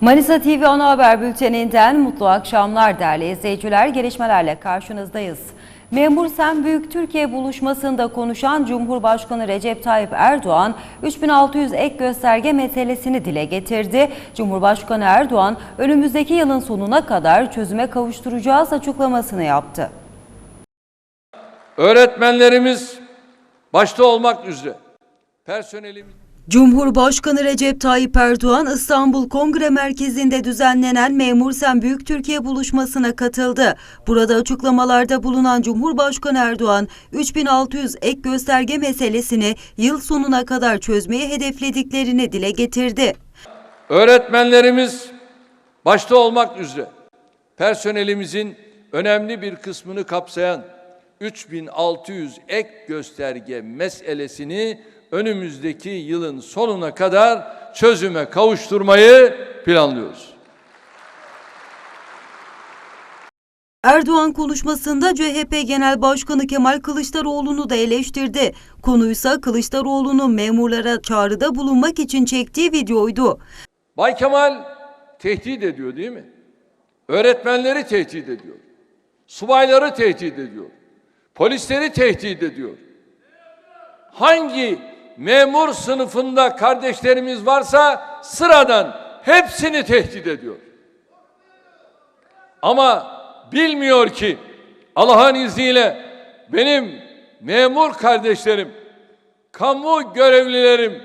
Manisa TV Ana Haber Bülteni'nden mutlu akşamlar değerli izleyiciler. Gelişmelerle karşınızdayız. Memur Sen Büyük Türkiye buluşmasında konuşan Cumhurbaşkanı Recep Tayyip Erdoğan 3600 ek gösterge meselesini dile getirdi. Cumhurbaşkanı Erdoğan önümüzdeki yılın sonuna kadar çözüme kavuşturacağız açıklamasını yaptı. Öğretmenlerimiz başta olmak üzere personelimiz Cumhurbaşkanı Recep Tayyip Erdoğan İstanbul Kongre Merkezi'nde düzenlenen Memur Sen Büyük Türkiye buluşmasına katıldı. Burada açıklamalarda bulunan Cumhurbaşkanı Erdoğan 3600 ek gösterge meselesini yıl sonuna kadar çözmeyi hedeflediklerini dile getirdi. öğretmenlerimiz başta olmak üzere personelimizin önemli bir kısmını kapsayan 3600 ek gösterge meselesini önümüzdeki yılın sonuna kadar çözüme kavuşturmayı planlıyoruz. Erdoğan konuşmasında CHP Genel Başkanı Kemal Kılıçdaroğlu'nu da eleştirdi. Konuysa Kılıçdaroğlu'nun memurlara çağrıda bulunmak için çektiği videoydu. Bay Kemal tehdit ediyor değil mi? Öğretmenleri tehdit ediyor. Subayları tehdit ediyor. Polisleri tehdit ediyor. Hangi memur sınıfında kardeşlerimiz varsa sıradan hepsini tehdit ediyor. Ama bilmiyor ki Allah'ın izniyle benim memur kardeşlerim, kamu görevlilerim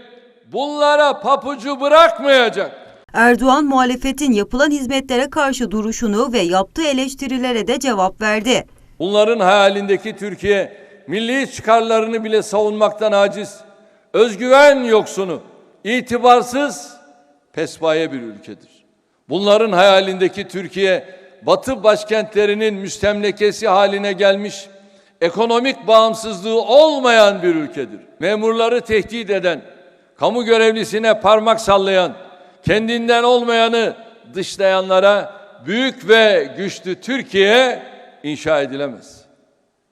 bunlara papucu bırakmayacak. Erdoğan muhalefetin yapılan hizmetlere karşı duruşunu ve yaptığı eleştirilere de cevap verdi. Bunların hayalindeki Türkiye milli çıkarlarını bile savunmaktan aciz, özgüven yoksunu, itibarsız, pespaye bir ülkedir. Bunların hayalindeki Türkiye batı başkentlerinin müstemlekesi haline gelmiş, ekonomik bağımsızlığı olmayan bir ülkedir. Memurları tehdit eden, kamu görevlisine parmak sallayan, kendinden olmayanı dışlayanlara büyük ve güçlü Türkiye inşa edilemez.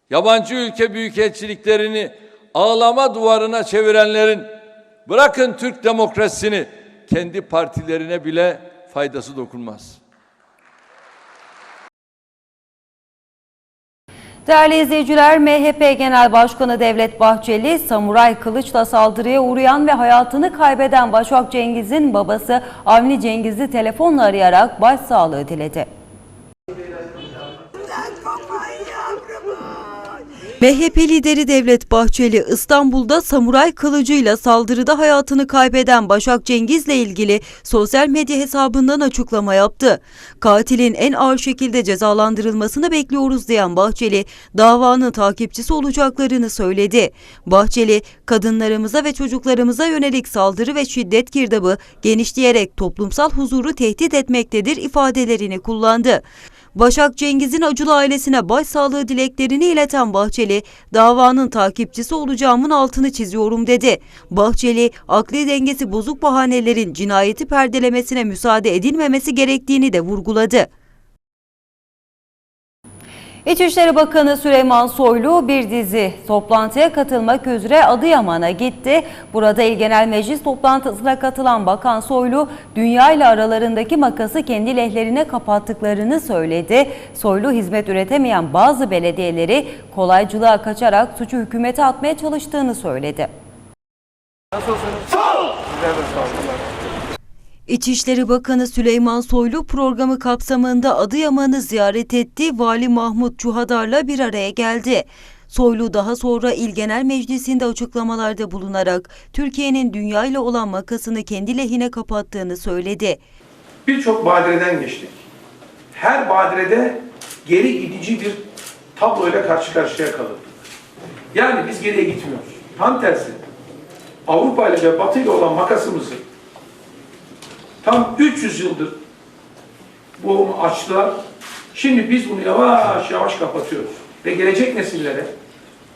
Yabancı ülke büyükelçiliklerini ağlama duvarına çevirenlerin bırakın Türk demokrasisini kendi partilerine bile faydası dokunmaz. Değerli izleyiciler, MHP Genel Başkanı Devlet Bahçeli, samuray kılıçla saldırıya uğrayan ve hayatını kaybeden Başak Cengiz'in babası Avni Cengiz'i telefonla arayarak başsağlığı diledi. MHP lideri Devlet Bahçeli İstanbul'da samuray kılıcıyla saldırıda hayatını kaybeden Başak Cengiz'le ilgili sosyal medya hesabından açıklama yaptı. Katilin en ağır şekilde cezalandırılmasını bekliyoruz diyen Bahçeli, davanın takipçisi olacaklarını söyledi. Bahçeli, kadınlarımıza ve çocuklarımıza yönelik saldırı ve şiddet girdabı genişleyerek toplumsal huzuru tehdit etmektedir ifadelerini kullandı. Başak Cengiz'in acılı ailesine başsağlığı dileklerini ileten Bahçeli, davanın takipçisi olacağımın altını çiziyorum dedi. Bahçeli, akli dengesi bozuk bahanelerin cinayeti perdelemesine müsaade edilmemesi gerektiğini de vurguladı. İçişleri Bakanı Süleyman Soylu bir dizi toplantıya katılmak üzere Adıyaman'a gitti. Burada İl Genel Meclis toplantısına katılan Bakan Soylu, dünya ile aralarındaki makası kendi lehlerine kapattıklarını söyledi. Soylu hizmet üretemeyen bazı belediyeleri kolaycılığa kaçarak suçu hükümete atmaya çalıştığını söyledi. İçişleri Bakanı Süleyman Soylu programı kapsamında Adıyaman'ı ziyaret etti. Vali Mahmut Çuhadar'la bir araya geldi. Soylu daha sonra İl Genel Meclisi'nde açıklamalarda bulunarak Türkiye'nin dünya ile olan makasını kendi lehine kapattığını söyledi. Birçok badireden geçtik. Her badirede geri gidici bir tabloyla karşı karşıya kalırdık. Yani biz geriye gitmiyoruz. Tam tersi. Avrupa ile ve Batı ile olan makasımızı tam 300 yıldır bu açtılar. Şimdi biz bunu yavaş yavaş kapatıyoruz. Ve gelecek nesillere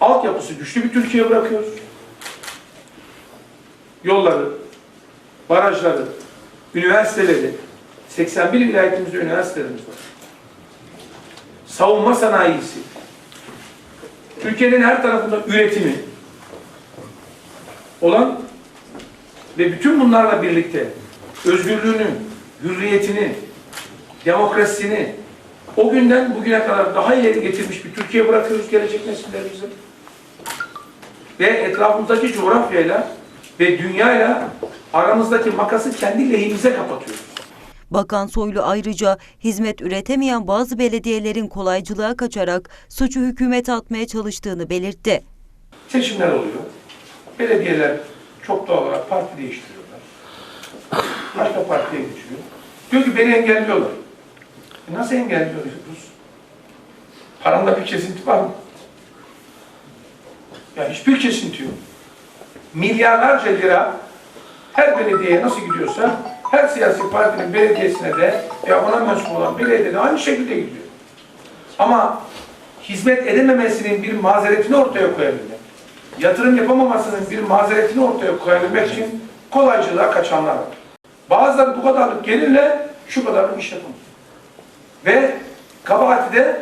altyapısı güçlü bir Türkiye bırakıyoruz. yolları, barajları, üniversiteleri, 81 vilayetimizde üniversitelerimiz var. Savunma sanayisi, Türkiye'nin her tarafında üretimi olan ve bütün bunlarla birlikte özgürlüğünü, hürriyetini, demokrasisini o günden bugüne kadar daha ileri getirmiş bir Türkiye bırakıyoruz gelecek nesillerimize. Ve etrafımızdaki coğrafyayla ve dünyayla aramızdaki makası kendi lehimize kapatıyoruz. Bakan Soylu ayrıca hizmet üretemeyen bazı belediyelerin kolaycılığa kaçarak suçu hükümete atmaya çalıştığını belirtti. Seçimler oluyor. Belediyeler çok doğal olarak parti değiştiriyorlar. Başka partiye geçiyor. Diyor ki beni engelliyorlar. E nasıl engelliyoruz? Paramda bir kesinti var mı? Ya hiçbir kesinti yok. Milyarlarca lira her belediyeye nasıl gidiyorsa her siyasi partinin belediyesine de ve ona mensup olan belediyede de aynı şekilde gidiyor. Ama hizmet edememesinin bir mazeretini ortaya koyabilmek, yatırım yapamamasının bir mazeretini ortaya koyabilmek için kolaycılığa kaçanlar var. Bazıları bu kadarlık gelirle şu kadarlık iş yapamıyor. Ve kabahati de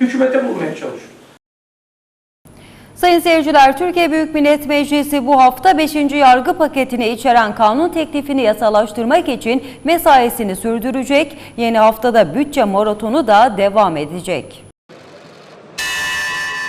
hükümete bulmaya çalışıyor. Sayın seyirciler, Türkiye Büyük Millet Meclisi bu hafta 5. yargı paketini içeren kanun teklifini yasalaştırmak için mesaisini sürdürecek. Yeni haftada bütçe maratonu da devam edecek.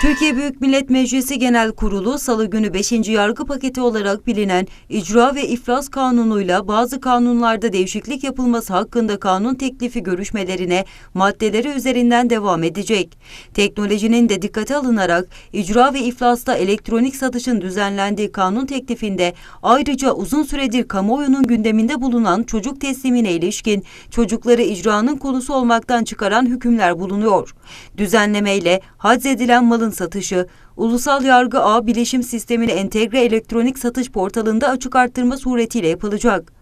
Türkiye Büyük Millet Meclisi Genel Kurulu Salı günü 5. yargı paketi olarak bilinen İcra ve İflas Kanunu'yla bazı kanunlarda değişiklik yapılması hakkında kanun teklifi görüşmelerine maddeleri üzerinden devam edecek. Teknolojinin de dikkate alınarak icra ve iflasta elektronik satışın düzenlendiği kanun teklifinde ayrıca uzun süredir kamuoyunun gündeminde bulunan çocuk teslimine ilişkin çocukları icranın konusu olmaktan çıkaran hükümler bulunuyor. Düzenlemeyle haczedilen malın satışı, ulusal yargı ağ bileşim sistemine entegre elektronik satış portalında açık arttırma suretiyle yapılacak.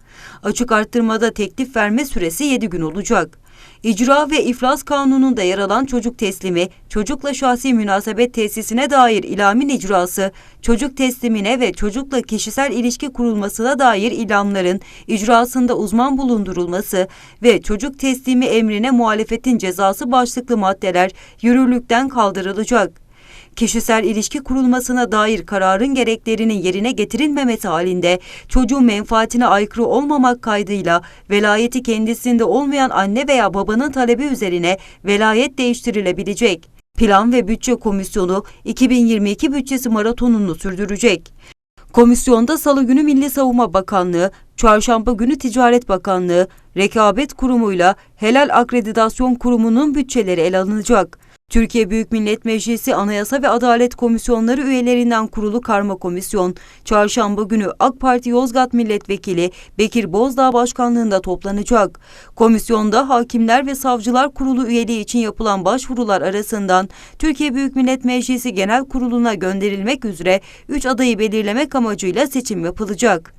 Açık arttırmada teklif verme süresi 7 gün olacak. İcra ve İflas Kanunu'nda yer alan çocuk teslimi, çocukla şahsi münasebet tesisine dair ilamin icrası, çocuk teslimine ve çocukla kişisel ilişki kurulmasına dair ilamların icrasında uzman bulundurulması ve çocuk teslimi emrine muhalefetin cezası başlıklı maddeler yürürlükten kaldırılacak kişisel ilişki kurulmasına dair kararın gereklerinin yerine getirilmemesi halinde çocuğun menfaatine aykırı olmamak kaydıyla velayeti kendisinde olmayan anne veya babanın talebi üzerine velayet değiştirilebilecek. Plan ve Bütçe Komisyonu 2022 bütçesi maratonunu sürdürecek. Komisyonda Salı günü Milli Savunma Bakanlığı, Çarşamba günü Ticaret Bakanlığı, Rekabet Kurumu'yla Helal Akreditasyon Kurumu'nun bütçeleri ele alınacak. Türkiye Büyük Millet Meclisi Anayasa ve Adalet Komisyonları üyelerinden kurulu karma komisyon, çarşamba günü AK Parti Yozgat Milletvekili Bekir Bozdağ başkanlığında toplanacak. Komisyonda Hakimler ve Savcılar Kurulu üyeliği için yapılan başvurular arasından Türkiye Büyük Millet Meclisi Genel Kurulu'na gönderilmek üzere 3 adayı belirlemek amacıyla seçim yapılacak.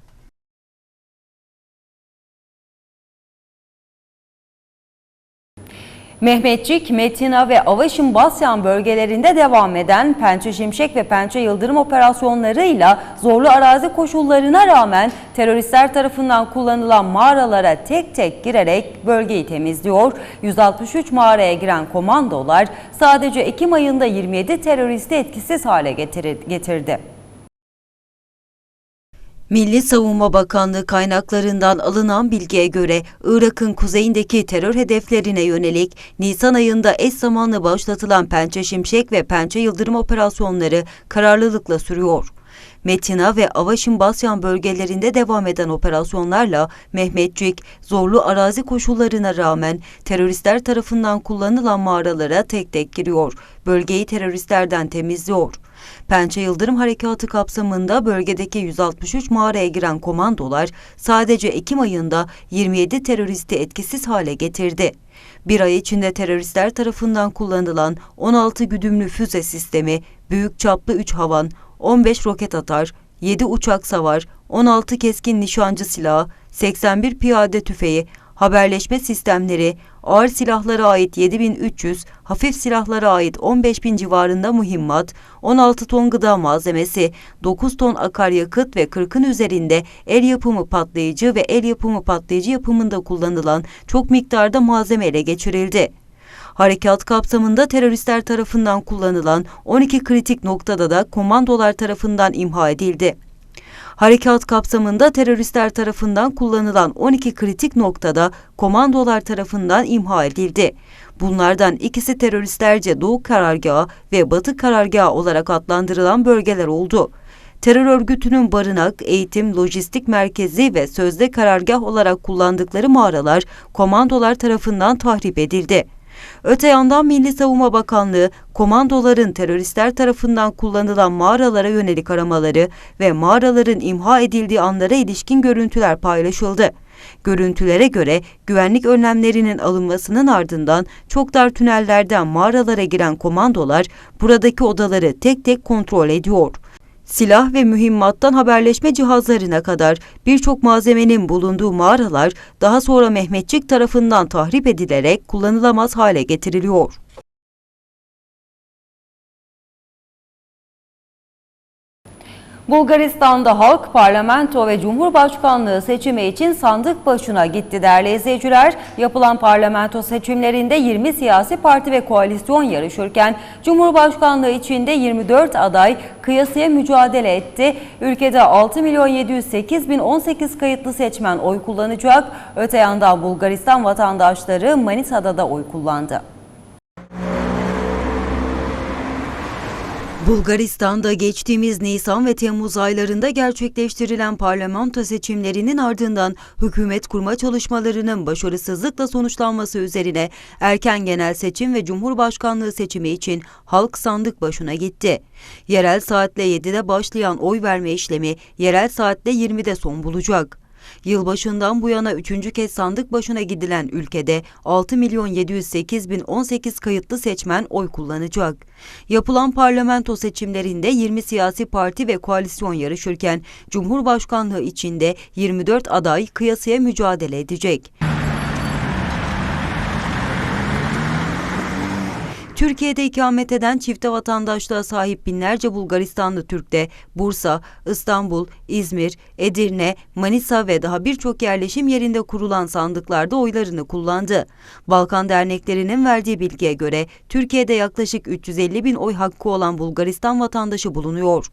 Mehmetçik, Metina ve Avaşin Basyan bölgelerinde devam eden Pençe Şimşek ve Pençe Yıldırım operasyonlarıyla zorlu arazi koşullarına rağmen teröristler tarafından kullanılan mağaralara tek tek girerek bölgeyi temizliyor. 163 mağaraya giren komandolar sadece Ekim ayında 27 teröristi etkisiz hale getirdi. Milli Savunma Bakanlığı kaynaklarından alınan bilgiye göre Irak'ın kuzeyindeki terör hedeflerine yönelik Nisan ayında eş zamanlı başlatılan Pençe Şimşek ve Pençe Yıldırım operasyonları kararlılıkla sürüyor. Metina ve Avaşin Basyan bölgelerinde devam eden operasyonlarla Mehmetçik, zorlu arazi koşullarına rağmen teröristler tarafından kullanılan mağaralara tek tek giriyor, bölgeyi teröristlerden temizliyor. Pençe Yıldırım Harekatı kapsamında bölgedeki 163 mağaraya giren komandolar sadece Ekim ayında 27 teröristi etkisiz hale getirdi. Bir ay içinde teröristler tarafından kullanılan 16 güdümlü füze sistemi, büyük çaplı 3 havan, 15 roket atar, 7 uçak savar, 16 keskin nişancı silahı, 81 piyade tüfeği, haberleşme sistemleri, ağır silahlara ait 7300, hafif silahlara ait 15000 civarında mühimmat, 16 ton gıda malzemesi, 9 ton akaryakıt ve 40'ın üzerinde el yapımı patlayıcı ve el yapımı patlayıcı yapımında kullanılan çok miktarda malzeme ele geçirildi. Harekat kapsamında teröristler tarafından kullanılan 12 kritik noktada da komandolar tarafından imha edildi. Harekat kapsamında teröristler tarafından kullanılan 12 kritik noktada komandolar tarafından imha edildi. Bunlardan ikisi teröristlerce Doğu Karargahı ve Batı Karargahı olarak adlandırılan bölgeler oldu. Terör örgütünün barınak, eğitim, lojistik merkezi ve sözde karargah olarak kullandıkları mağaralar komandolar tarafından tahrip edildi. Öte yandan Milli Savunma Bakanlığı, komandoların teröristler tarafından kullanılan mağaralara yönelik aramaları ve mağaraların imha edildiği anlara ilişkin görüntüler paylaşıldı. Görüntülere göre güvenlik önlemlerinin alınmasının ardından çok dar tünellerden mağaralara giren komandolar buradaki odaları tek tek kontrol ediyor. Silah ve mühimmattan haberleşme cihazlarına kadar birçok malzemenin bulunduğu mağaralar daha sonra Mehmetçik tarafından tahrip edilerek kullanılamaz hale getiriliyor. Bulgaristan'da halk parlamento ve cumhurbaşkanlığı seçimi için sandık başına gitti değerli izleyiciler. Yapılan parlamento seçimlerinde 20 siyasi parti ve koalisyon yarışırken cumhurbaşkanlığı içinde 24 aday kıyasıya mücadele etti. Ülkede 6 milyon 708 bin 18 kayıtlı seçmen oy kullanacak. Öte yandan Bulgaristan vatandaşları Manisa'da da oy kullandı. Bulgaristan'da geçtiğimiz Nisan ve Temmuz aylarında gerçekleştirilen parlamento seçimlerinin ardından hükümet kurma çalışmalarının başarısızlıkla sonuçlanması üzerine erken genel seçim ve cumhurbaşkanlığı seçimi için halk sandık başına gitti. Yerel saatle 7'de başlayan oy verme işlemi yerel saatle 20'de son bulacak. Yılbaşından bu yana üçüncü kez sandık başına gidilen ülkede 6 milyon 708 bin 18 kayıtlı seçmen oy kullanacak. Yapılan parlamento seçimlerinde 20 siyasi parti ve koalisyon yarışırken Cumhurbaşkanlığı içinde 24 aday kıyasıya mücadele edecek. Türkiye'de ikamet eden çifte vatandaşlığa sahip binlerce Bulgaristanlı Türk de Bursa, İstanbul, İzmir, Edirne, Manisa ve daha birçok yerleşim yerinde kurulan sandıklarda oylarını kullandı. Balkan derneklerinin verdiği bilgiye göre Türkiye'de yaklaşık 350 bin oy hakkı olan Bulgaristan vatandaşı bulunuyor.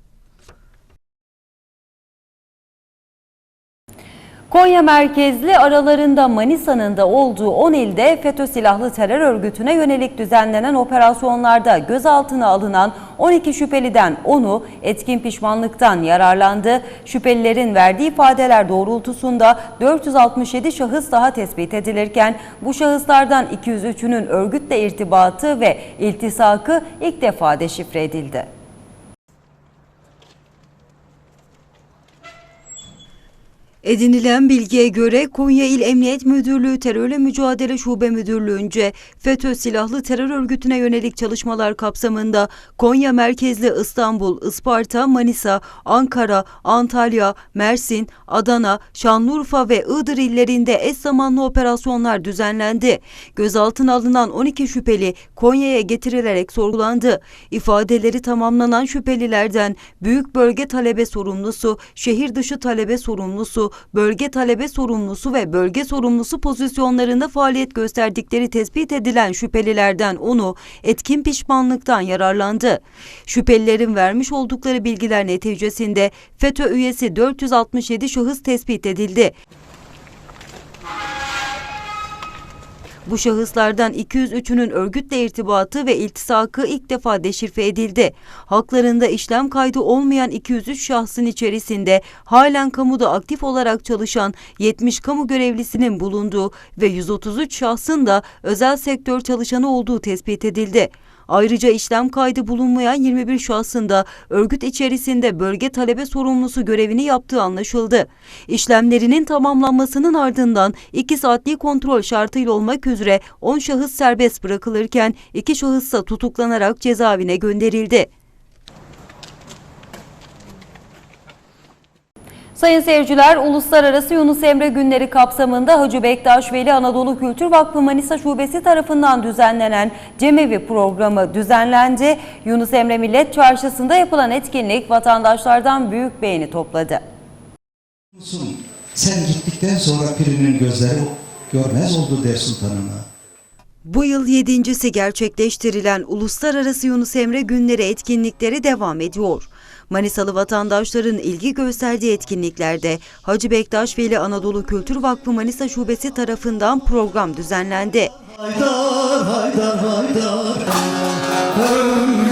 Konya merkezli aralarında Manisa'nın da olduğu 10 ilde FETÖ silahlı terör örgütüne yönelik düzenlenen operasyonlarda gözaltına alınan 12 şüpheliden 10'u etkin pişmanlıktan yararlandı. Şüphelilerin verdiği ifadeler doğrultusunda 467 şahıs daha tespit edilirken bu şahıslardan 203'ünün örgütle irtibatı ve iltisakı ilk defa deşifre edildi. Edinilen bilgiye göre Konya İl Emniyet Müdürlüğü Terörle Mücadele Şube Müdürlüğü'nce FETÖ silahlı terör örgütüne yönelik çalışmalar kapsamında Konya merkezli İstanbul, Isparta, Manisa, Ankara, Antalya, Mersin, Adana, Şanlıurfa ve Iğdır illerinde eş zamanlı operasyonlar düzenlendi. Gözaltına alınan 12 şüpheli Konya'ya getirilerek sorgulandı. İfadeleri tamamlanan şüphelilerden büyük bölge talebe sorumlusu, şehir dışı talebe sorumlusu, bölge talebe sorumlusu ve bölge sorumlusu pozisyonlarında faaliyet gösterdikleri tespit edilen şüphelilerden onu etkin pişmanlıktan yararlandı. Şüphelilerin vermiş oldukları bilgiler neticesinde FETÖ üyesi 467 şahıs tespit edildi. Bu şahıslardan 203'ünün örgütle irtibatı ve iltisakı ilk defa deşifre edildi. Haklarında işlem kaydı olmayan 203 şahsın içerisinde halen kamuda aktif olarak çalışan 70 kamu görevlisinin bulunduğu ve 133 şahsın da özel sektör çalışanı olduğu tespit edildi. Ayrıca işlem kaydı bulunmayan 21 şahsın da örgüt içerisinde bölge talebe sorumlusu görevini yaptığı anlaşıldı. İşlemlerinin tamamlanmasının ardından 2 saatlik kontrol şartıyla olmak üzere 10 şahıs serbest bırakılırken 2 şahıs tutuklanarak cezaevine gönderildi. Sayın seyirciler, Uluslararası Yunus Emre Günleri kapsamında Hacı Bektaş Veli Anadolu Kültür Vakfı Manisa Şubesi tarafından düzenlenen Cemevi programı düzenlendi. Yunus Emre Millet Çarşısı'nda yapılan etkinlik vatandaşlardan büyük beğeni topladı. Sen gittikten sonra pirinin gözleri görmez oldu der sultanına. Bu yıl yedincisi gerçekleştirilen Uluslararası Yunus Emre Günleri etkinlikleri devam ediyor. Manisalı vatandaşların ilgi gösterdiği etkinliklerde Hacı Bektaş Veli Anadolu Kültür Vakfı Manisa Şubesi tarafından program düzenlendi. Haydar haydar haydar Der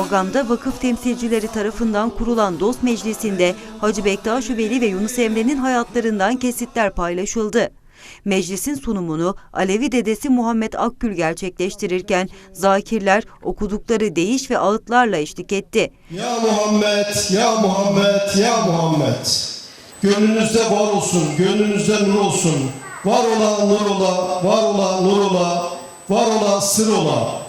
Programda vakıf temsilcileri tarafından kurulan Dost Meclisi'nde Hacı Bektaş Veli ve Yunus Emre'nin hayatlarından kesitler paylaşıldı. Meclisin sunumunu Alevi dedesi Muhammed Akgül gerçekleştirirken zakirler okudukları deyiş ve ağıtlarla eşlik etti. Ya Muhammed, ya Muhammed, ya Muhammed. Gönlünüzde var olsun, gönlünüzde nur olsun. Var ola, nur ola, var ola, nur ola, var ola, sır ola.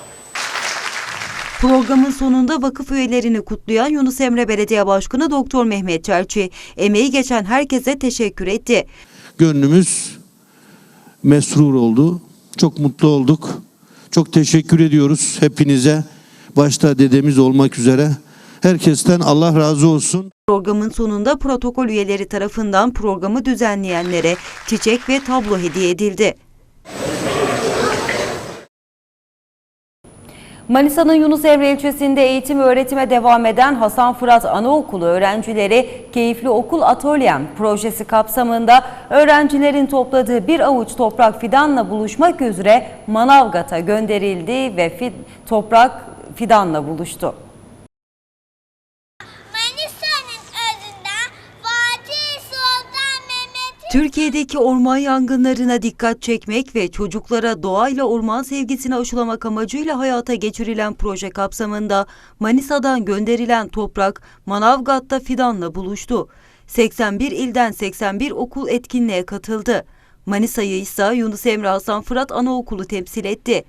Programın sonunda vakıf üyelerini kutlayan Yunus Emre Belediye Başkanı Doktor Mehmet Çerçi, emeği geçen herkese teşekkür etti. gönlümüz mesrur oldu. Çok mutlu olduk. Çok teşekkür ediyoruz hepinize. Başta dedemiz olmak üzere. Herkesten Allah razı olsun. Programın sonunda protokol üyeleri tarafından programı düzenleyenlere çiçek ve tablo hediye edildi. Manisa'nın Yunus Emre ilçesinde eğitim öğretime devam eden Hasan Fırat Anaokulu öğrencileri Keyifli Okul Atölyem projesi kapsamında öğrencilerin topladığı bir avuç toprak fidanla buluşmak üzere Manavgat'a gönderildi ve toprak fidanla buluştu. Türkiye'deki orman yangınlarına dikkat çekmek ve çocuklara doğayla orman sevgisini aşılamak amacıyla hayata geçirilen proje kapsamında Manisa'dan gönderilen toprak Manavgat'ta fidanla buluştu. 81 ilden 81 okul etkinliğe katıldı. Manisa'yı ise Yunus Emre Hasan Fırat Anaokulu temsil etti.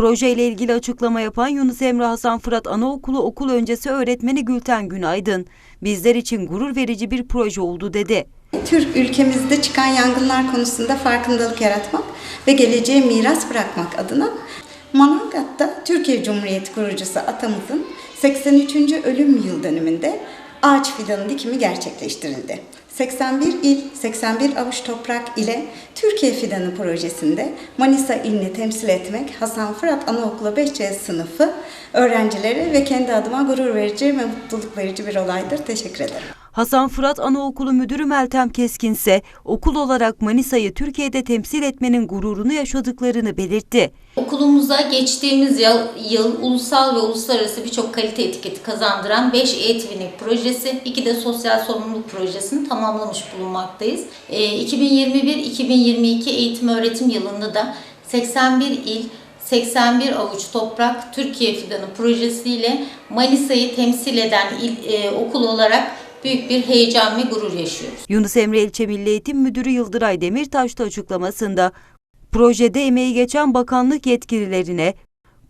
Projeyle ilgili açıklama yapan Yunus Emre Hasan Fırat Anaokulu okul öncesi öğretmeni Gülten Günaydın, bizler için gurur verici bir proje oldu dedi. Türk ülkemizde çıkan yangınlar konusunda farkındalık yaratmak ve geleceğe miras bırakmak adına Manavgat'ta Türkiye Cumhuriyeti kurucusu atamızın 83. ölüm yıl dönümünde ağaç fidanı dikimi gerçekleştirildi. 81 il, 81 avuç toprak ile Türkiye Fidanı projesinde Manisa ilini temsil etmek Hasan Fırat Anaokulu 5C sınıfı öğrencileri ve kendi adıma gurur verici ve mutluluk verici bir olaydır. Teşekkür ederim. Hasan Fırat Anaokulu Müdürü Meltem Keskin ise okul olarak Manisa'yı Türkiye'de temsil etmenin gururunu yaşadıklarını belirtti. Okulumuza geçtiğimiz yıl, yıl ulusal ve uluslararası birçok kalite etiketi kazandıran 5 e-twinning projesi, 2 de sosyal sorumluluk projesini tamamlamış bulunmaktayız. Ee, 2021-2022 eğitim öğretim yılında da 81 il, 81 avuç toprak Türkiye Fidanı projesiyle Manisa'yı temsil eden il, e, okul olarak büyük bir heyecan ve gurur yaşıyoruz. Yunus Emre İlçe Milli Eğitim Müdürü Yıldıray Demirtaş da açıklamasında projede emeği geçen bakanlık yetkililerine,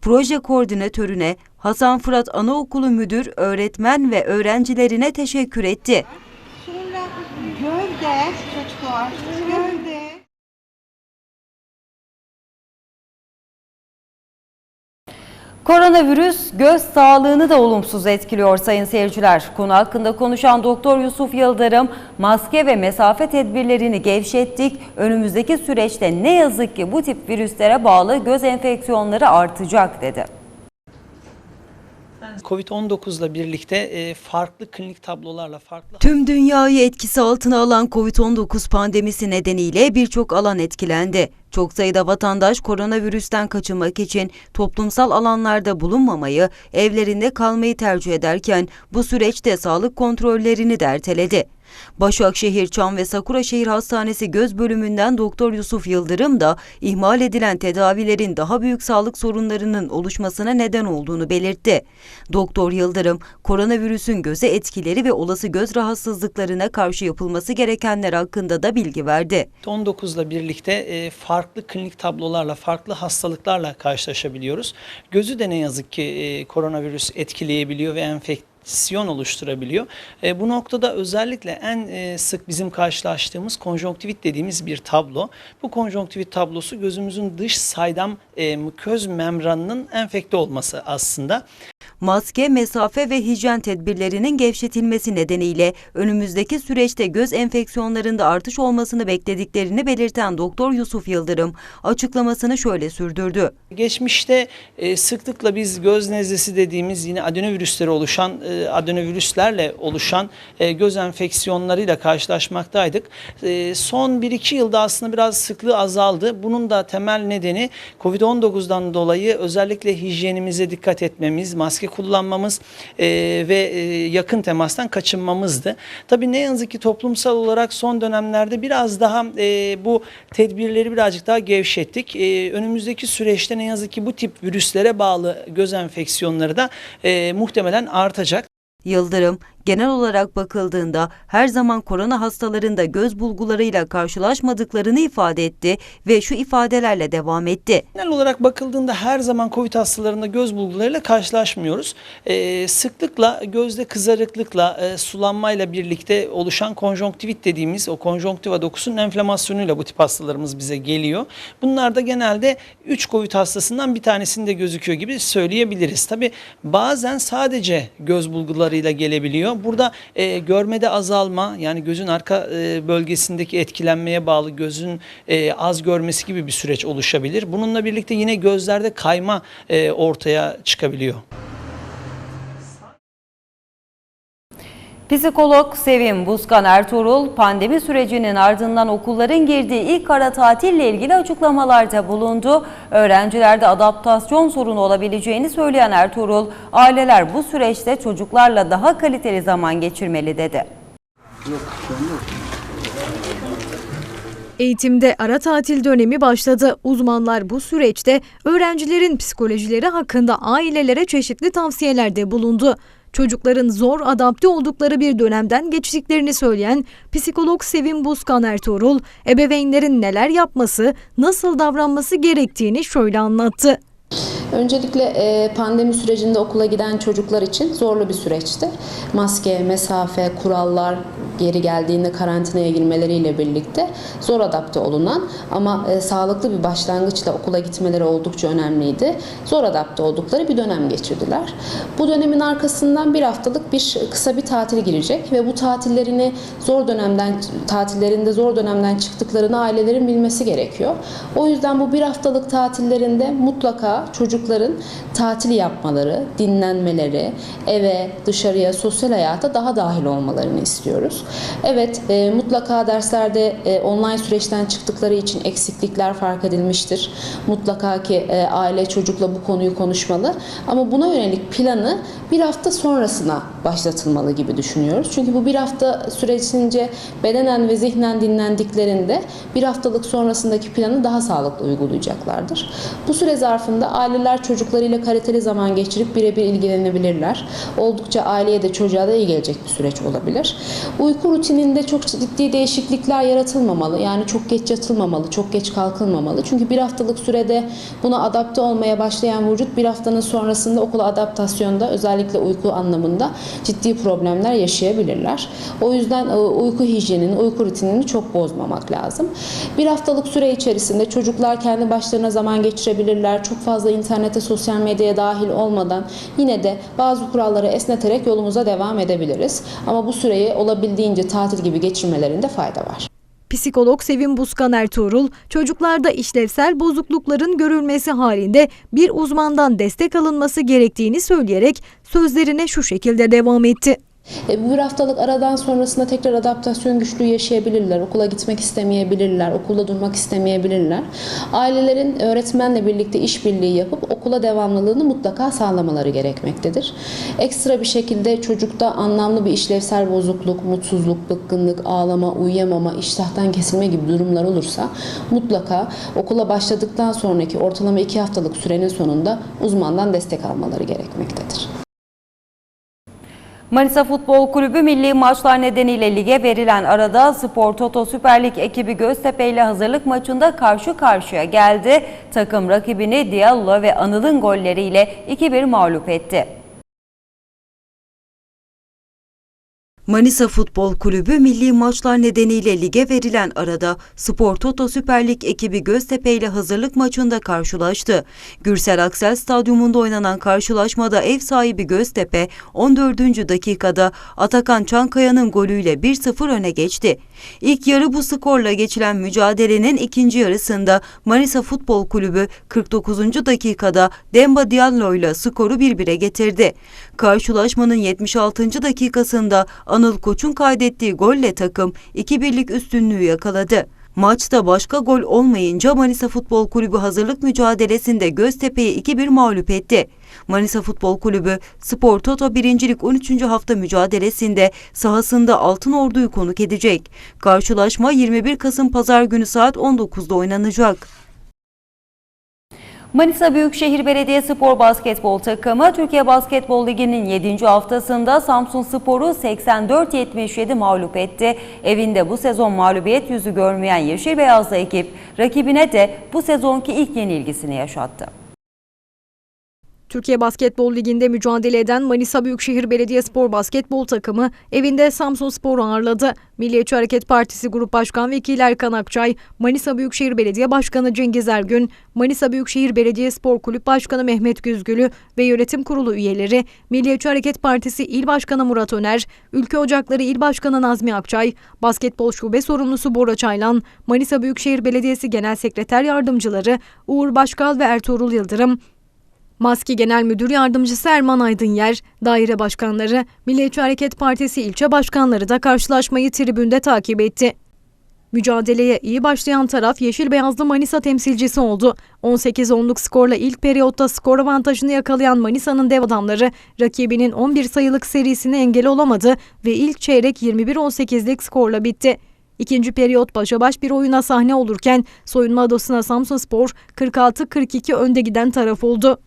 proje koordinatörüne, Hasan Fırat Anaokulu Müdür, öğretmen ve öğrencilerine teşekkür etti. Gövde çocuklar, gövde. Koronavirüs göz sağlığını da olumsuz etkiliyor sayın seyirciler. Konu hakkında konuşan Doktor Yusuf Yıldırım, maske ve mesafe tedbirlerini gevşettik. Önümüzdeki süreçte ne yazık ki bu tip virüslere bağlı göz enfeksiyonları artacak dedi. Covid-19 ile birlikte e, farklı klinik tablolarla farklı Tüm dünyayı etkisi altına alan COVID-19 pandemisi nedeniyle birçok alan etkilendi. Çok sayıda vatandaş koronavirüsten kaçınmak için toplumsal alanlarda bulunmamayı, evlerinde kalmayı tercih ederken bu süreçte sağlık kontrollerini de erteledi. Başakşehir, Çam ve Sakuraşehir Hastanesi Göz Bölümünden Doktor Yusuf Yıldırım da ihmal edilen tedavilerin daha büyük sağlık sorunlarının oluşmasına neden olduğunu belirtti. Doktor Yıldırım, koronavirüsün göze etkileri ve olası göz rahatsızlıklarına karşı yapılması gerekenler hakkında da bilgi verdi. 19'la birlikte e, farklı klinik tablolarla, farklı hastalıklarla karşılaşabiliyoruz. Gözü de ne yazık ki e, koronavirüs etkileyebiliyor ve enfeksiyon oluşturabiliyor. E, bu noktada özellikle en e, sık bizim karşılaştığımız konjonktivit dediğimiz bir tablo. Bu konjonktivit tablosu gözümüzün dış saydam e, muköz membranının enfekte olması aslında. Maske, mesafe ve hijyen tedbirlerinin gevşetilmesi nedeniyle önümüzdeki süreçte göz enfeksiyonlarında artış olmasını beklediklerini belirten Doktor Yusuf Yıldırım açıklamasını şöyle sürdürdü. Geçmişte e, sıklıkla biz göz nezlesi dediğimiz yine adenovirüsleri oluşan, e, adenovirüslerle oluşan e, göz enfeksiyonlarıyla karşılaşmaktaydık. Son 1-2 yılda aslında biraz sıklığı azaldı. Bunun da temel nedeni Covid-19'dan dolayı özellikle hijyenimize dikkat etmemiz, maske kullanmamız e, ve e, yakın temastan kaçınmamızdı. Tabii ne yazık ki toplumsal olarak son dönemlerde biraz daha e, bu tedbirleri birazcık daha gevşettik. E, önümüzdeki süreçte ne yazık ki bu tip virüslere bağlı göz enfeksiyonları da e, muhtemelen artacak. Yıldırım, genel olarak bakıldığında her zaman korona hastalarında göz bulgularıyla karşılaşmadıklarını ifade etti ve şu ifadelerle devam etti. Genel olarak bakıldığında her zaman COVID hastalarında göz bulgularıyla karşılaşmıyoruz. Ee, sıklıkla gözde kızarıklıkla, e, sulanmayla birlikte oluşan konjonktivit dediğimiz o konjonktiva dokusunun enflamasyonuyla bu tip hastalarımız bize geliyor. Bunlar da genelde 3 COVID hastasından bir tanesinde gözüküyor gibi söyleyebiliriz. Tabi bazen sadece göz bulgularıyla gelebiliyor. Burada e, görmede azalma yani gözün arka e, bölgesindeki etkilenmeye bağlı gözün e, az görmesi gibi bir süreç oluşabilir. Bununla birlikte yine gözlerde kayma e, ortaya çıkabiliyor. Psikolog Sevim Buzkan Ertuğrul, pandemi sürecinin ardından okulların girdiği ilk ara tatille ilgili açıklamalarda bulundu. Öğrencilerde adaptasyon sorunu olabileceğini söyleyen Ertuğrul, aileler bu süreçte çocuklarla daha kaliteli zaman geçirmeli dedi. Eğitimde ara tatil dönemi başladı. Uzmanlar bu süreçte öğrencilerin psikolojileri hakkında ailelere çeşitli tavsiyelerde bulundu. Çocukların zor adapte oldukları bir dönemden geçtiklerini söyleyen psikolog Sevim Buzkan Ertuğrul, ebeveynlerin neler yapması, nasıl davranması gerektiğini şöyle anlattı. Öncelikle e, pandemi sürecinde okula giden çocuklar için zorlu bir süreçti. Maske, mesafe, kurallar geri geldiğinde karantinaya girmeleriyle birlikte zor adapte olunan ama e, sağlıklı bir başlangıçla okula gitmeleri oldukça önemliydi. Zor adapte oldukları bir dönem geçirdiler. Bu dönemin arkasından bir haftalık bir kısa bir tatil girecek ve bu tatillerini zor dönemden tatillerinde zor dönemden çıktıklarını ailelerin bilmesi gerekiyor. O yüzden bu bir haftalık tatillerinde mutlaka çocukların tatil yapmaları, dinlenmeleri, eve, dışarıya, sosyal hayata daha dahil olmalarını istiyoruz. Evet, e, mutlaka derslerde e, online süreçten çıktıkları için eksiklikler fark edilmiştir. Mutlaka ki e, aile çocukla bu konuyu konuşmalı. Ama buna yönelik planı bir hafta sonrasına başlatılmalı gibi düşünüyoruz. Çünkü bu bir hafta sürecince bedenen ve zihnen dinlendiklerinde bir haftalık sonrasındaki planı daha sağlıklı uygulayacaklardır. Bu süre zarfında aileler çocuklarıyla kaliteli zaman geçirip birebir ilgilenebilirler. Oldukça aileye de çocuğa da iyi gelecek bir süreç olabilir. Uyku rutininde çok ciddi değişiklikler yaratılmamalı. Yani çok geç yatılmamalı, çok geç kalkılmamalı. Çünkü bir haftalık sürede buna adapte olmaya başlayan vücut bir haftanın sonrasında okula adaptasyonda özellikle uyku anlamında ciddi problemler yaşayabilirler. O yüzden e, uyku hijyenini, uyku rutinini çok bozmamak lazım. Bir haftalık süre içerisinde çocuklar kendi başlarına zaman geçirebilirler. Çok fazla internete, sosyal medyaya dahil olmadan yine de bazı kuralları esneterek yolumuza devam edebiliriz. Ama bu süreyi olabildiğince tatil gibi geçirmelerinde fayda var. Psikolog Sevim Buzkan Ertuğrul, çocuklarda işlevsel bozuklukların görülmesi halinde bir uzmandan destek alınması gerektiğini söyleyerek sözlerine şu şekilde devam etti. E, bir haftalık aradan sonrasında tekrar adaptasyon güçlüğü yaşayabilirler. Okula gitmek istemeyebilirler. Okulda durmak istemeyebilirler. Ailelerin öğretmenle birlikte işbirliği yapıp okula devamlılığını mutlaka sağlamaları gerekmektedir. Ekstra bir şekilde çocukta anlamlı bir işlevsel bozukluk, mutsuzluk, bıkkınlık, ağlama, uyuyamama, iştahtan kesilme gibi durumlar olursa mutlaka okula başladıktan sonraki ortalama iki haftalık sürenin sonunda uzmandan destek almaları gerekmektedir. Manisa Futbol Kulübü milli maçlar nedeniyle lige verilen arada Spor Toto Süper Lig ekibi Göztepe ile hazırlık maçında karşı karşıya geldi. Takım rakibini Diallo ve Anıl'ın golleriyle 2-1 mağlup etti. Manisa Futbol Kulübü milli maçlar nedeniyle lige verilen arada Spor Toto Süper Lig ekibi Göztepe ile hazırlık maçında karşılaştı. Gürsel Aksel Stadyumunda oynanan karşılaşmada ev sahibi Göztepe 14. dakikada Atakan Çankaya'nın golüyle 1-0 öne geçti. İlk yarı bu skorla geçilen mücadelenin ikinci yarısında Manisa Futbol Kulübü 49. dakikada Demba Diallo ile skoru 1-1'e getirdi. Karşılaşmanın 76. dakikasında Anıl Koç'un kaydettiği golle takım 2-1'lik üstünlüğü yakaladı. Maçta başka gol olmayınca Manisa Futbol Kulübü hazırlık mücadelesinde Göztepe'yi 2-1 mağlup etti. Manisa Futbol Kulübü Spor Toto 1. Lig 13. hafta mücadelesinde sahasında Altın Ordu'yu konuk edecek. Karşılaşma 21 Kasım Pazar günü saat 19'da oynanacak. Manisa Büyükşehir Belediyespor basketbol takımı Türkiye Basketbol Ligi'nin 7. haftasında Samsun Spor'u 84-77 mağlup etti. Evinde bu sezon mağlubiyet yüzü görmeyen Yeşil Beyazlı ekip rakibine de bu sezonki ilk yenilgisini yaşattı. Türkiye Basketbol Ligi'nde mücadele eden Manisa Büyükşehir Belediyespor basketbol takımı evinde Samsunspor'u ağırladı. Milliyetçi Hareket Partisi Grup Başkan Vekili Erkan Akçay, Manisa Büyükşehir Belediye Başkanı Cengiz Ergün, Manisa Büyükşehir Belediyespor Kulüp Başkanı Mehmet Güzgülü ve yönetim kurulu üyeleri, Milliyetçi Hareket Partisi İl Başkanı Murat Öner, Ülke Ocakları İl Başkanı Nazmi Akçay, Basketbol Şube Sorumlusu Bora Çaylan, Manisa Büyükşehir Belediyesi Genel Sekreter Yardımcıları Uğur Başkal ve Ertuğrul Yıldırım, Maski Genel Müdür Yardımcısı Erman Aydınyer, daire başkanları, Milliyetçi Hareket Partisi ilçe başkanları da karşılaşmayı tribünde takip etti. Mücadeleye iyi başlayan taraf Yeşil Beyazlı Manisa temsilcisi oldu. 18-10'luk skorla ilk periyotta skor avantajını yakalayan Manisa'nın dev adamları rakibinin 11 sayılık serisine engel olamadı ve ilk çeyrek 21-18'lik skorla bitti. İkinci periyot başa baş bir oyuna sahne olurken soyunma odasına Samsunspor 46-42 önde giden taraf oldu.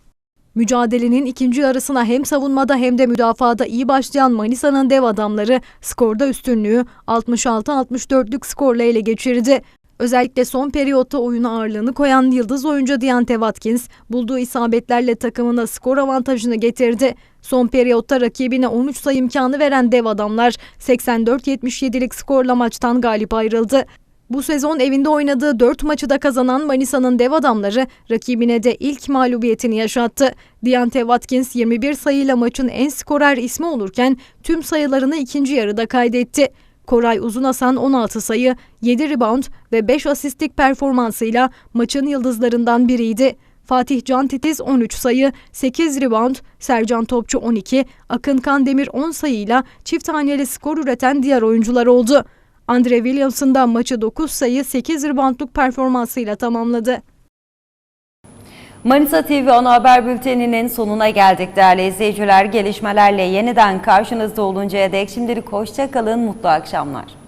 Mücadelenin ikinci yarısına hem savunmada hem de müdafaada iyi başlayan Manisa'nın dev adamları skorda üstünlüğü 66-64'lük skorla ele geçirdi. Özellikle son periyotta oyuna ağırlığını koyan yıldız oyuncu Diante Watkins bulduğu isabetlerle takımına skor avantajını getirdi. Son periyotta rakibine 13 sayı imkanı veren dev adamlar 84-77'lik skorla maçtan galip ayrıldı. Bu sezon evinde oynadığı 4 maçı da kazanan Manisa'nın dev adamları rakibine de ilk mağlubiyetini yaşattı. Diante Watkins 21 sayıyla maçın en skorer ismi olurken tüm sayılarını ikinci yarıda kaydetti. Koray Uzunhasan 16 sayı, 7 rebound ve 5 asistlik performansıyla maçın yıldızlarından biriydi. Fatih Can Titiz 13 sayı, 8 rebound, Sercan Topçu 12, Akın Kandemir 10 sayıyla çift taneli skor üreten diğer oyuncular oldu. Andre Williamson da maçı 9 sayı 8 reboundluk performansıyla tamamladı. Manisa TV ana haber bülteninin sonuna geldik değerli izleyiciler. Gelişmelerle yeniden karşınızda oluncaya dek şimdilik hoşça kalın, mutlu akşamlar.